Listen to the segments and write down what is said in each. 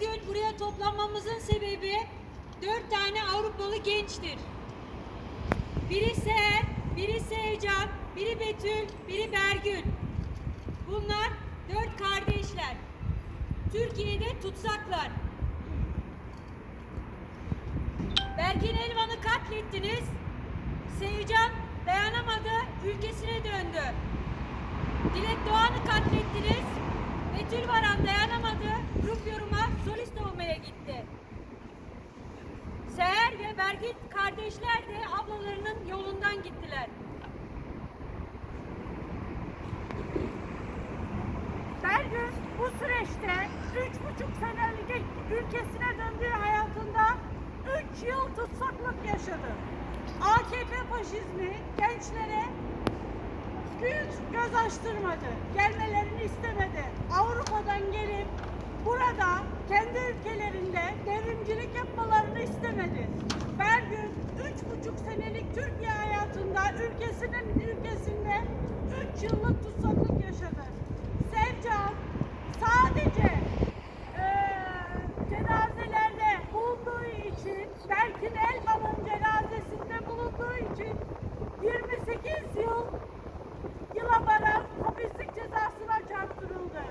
bugün buraya toplanmamızın sebebi dört tane Avrupalı gençtir. Biri Seher, biri Sevcan, biri Betül, biri Bergün. Bunlar dört kardeşler. Türkiye'de tutsaklar. Bergin Elvan'ı katlettiniz. Sevcan dayanamadı, ülkesine döndü. Dilek Doğan'ı katlettiniz. Betül Varan dayanamadı, grup yoruma solist olmaya gitti. Seher ve Bergin kardeşler de ablalarının yolundan gittiler. Bergün bu süreçte üç buçuk senelik ülkesine döndüğü hayatında üç yıl tutsaklık yaşadı. AKP faşizmi gençlere güç göz açtırmadı. Gelmelerini istemedi. Buçuk senelik Türkiye hayatında ülkesinin ülkesinde üç yıllık tutsaklık yaşadı. Sevcan sadece eee cenazelerde bulunduğu için, Berkin Elvan'ın cenazesinde bulunduğu için 28 yıl yıla varan hapislik cezasına çarptırıldı.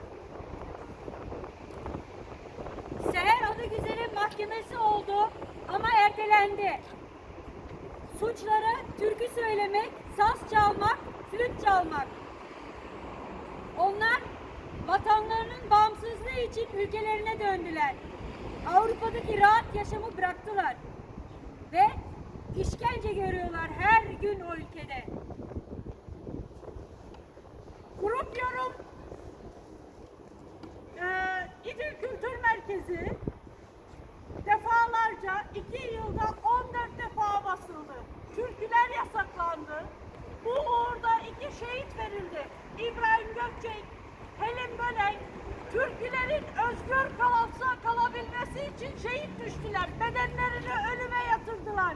Seher adı güzelin mahkemesi oldu ama ertelendi. Suçları türkü söylemek, saz çalmak, flüt çalmak. Onlar vatanlarının bağımsızlığı için ülkelerine döndüler. Avrupa'daki rahat yaşamı bıraktılar. Ve işkence görüyorlar her gün o ülkede. Grup Yorum eee İdil Kültür Merkezi şehit düştüler. Bedenlerini ölüme yatırdılar.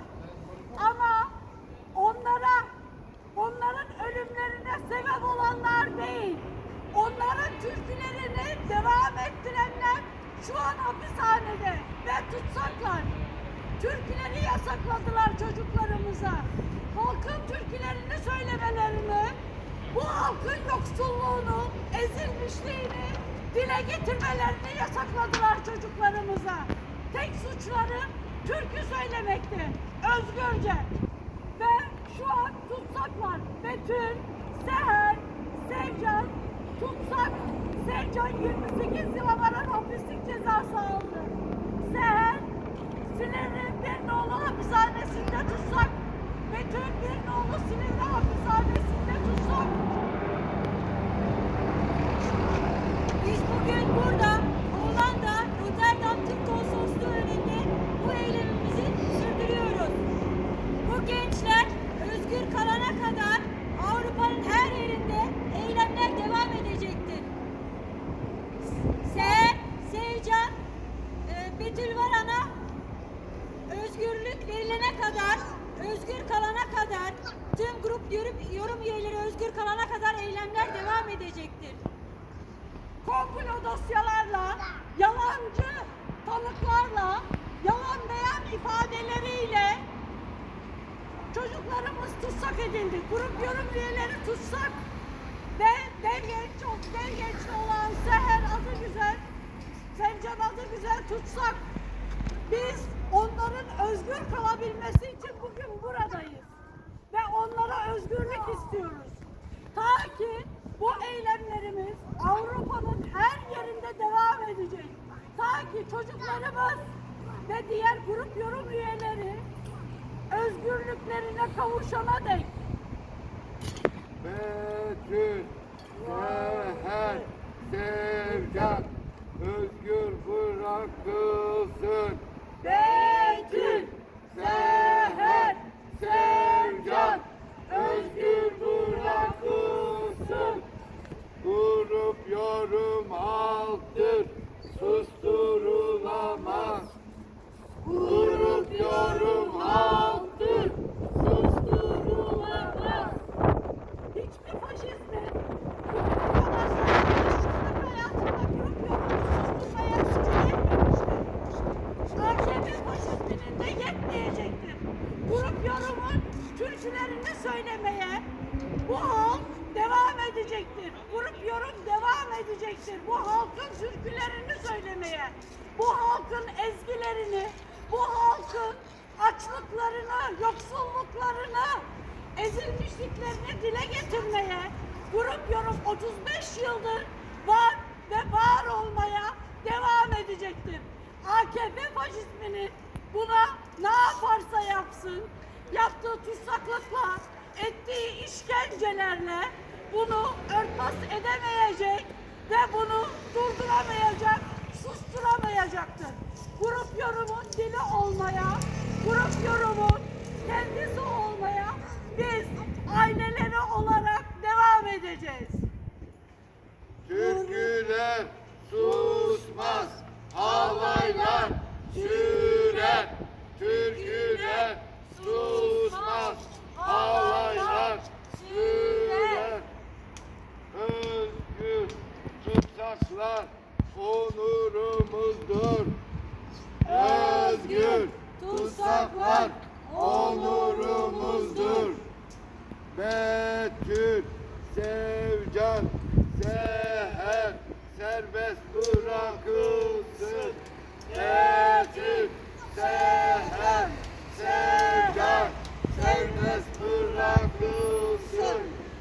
Ama onlara, onların ölümlerine sebep olanlar değil. Onların türkülerini devam ettirenler şu an hapishanede ve tutsaklar. Türküleri yasakladılar çocuklarımıza. Halkın türkülerini söylemelerini, bu halkın yoksulluğunu, ezilmişliğini dile getirmelerini yasakladılar çocuklarımıza. Tek suçları türkü söylemekti, özgürce. Ve şu an tutsaklar. Betül, Seher, Sevcan, tutsak. Sevcan 28 yıla varan hapislik cezası aldı. Seher, Silivri bir nolu Betül Varan'a özgürlük verilene kadar, özgür kalana kadar, tüm grup yorum, yorum üyeleri özgür kalana kadar eylemler devam edecektir. komplo dosyalarla, yalancı tanıklarla, yalan beyan ifadeleriyle çocuklarımız tutsak edildi. Grup yorum üyeleri tutsak ve genç, dev gençli olan Seher adı güzel, Sevcan adı güzel tutsak. Biz onların özgür kalabilmesi için bugün buradayız. Ve onlara özgürlük istiyoruz. Ta ki bu eylemlerimiz Avrupa'nın her yerinde devam edecek. Ta ki çocuklarımız ve diğer grup yorum üyeleri özgürlüklerine kavuşana dek. Betül, Seher, Sevcan, özgür bırakılsın. Betül, Seher, Sevcan, özgür bırakılsın. Grup yorum halktır, susturulamaz. Grup yorum halktır, susturulamaz. hiçbir faşizmi bu kadar faşistlik hayatında grup yorumunu söylemeye bu halk devam edecektir. Grup yorum devam edecektir. Bu halkın türkülerini söylemeye, bu halkın ezgilerini, bu halkın açlıklarını, yoksulluklarını, ezilmişliklerini dile getirmeye, grup yorum 35 yıldır var ve var olmaya devam edecektir. AKP faşizminin buna ne yaparsa yapsın, yaptığı tutsaklıkla, ettiği işkencelerle bunu örtbas edemeyecek ve bunu durduramayacak, susturamayacaktır. Grup yorumun dili olmaya, grup onurumuzdur. Özgür tutsaklar onurumuzdur. Betül, Sevcan, Seher.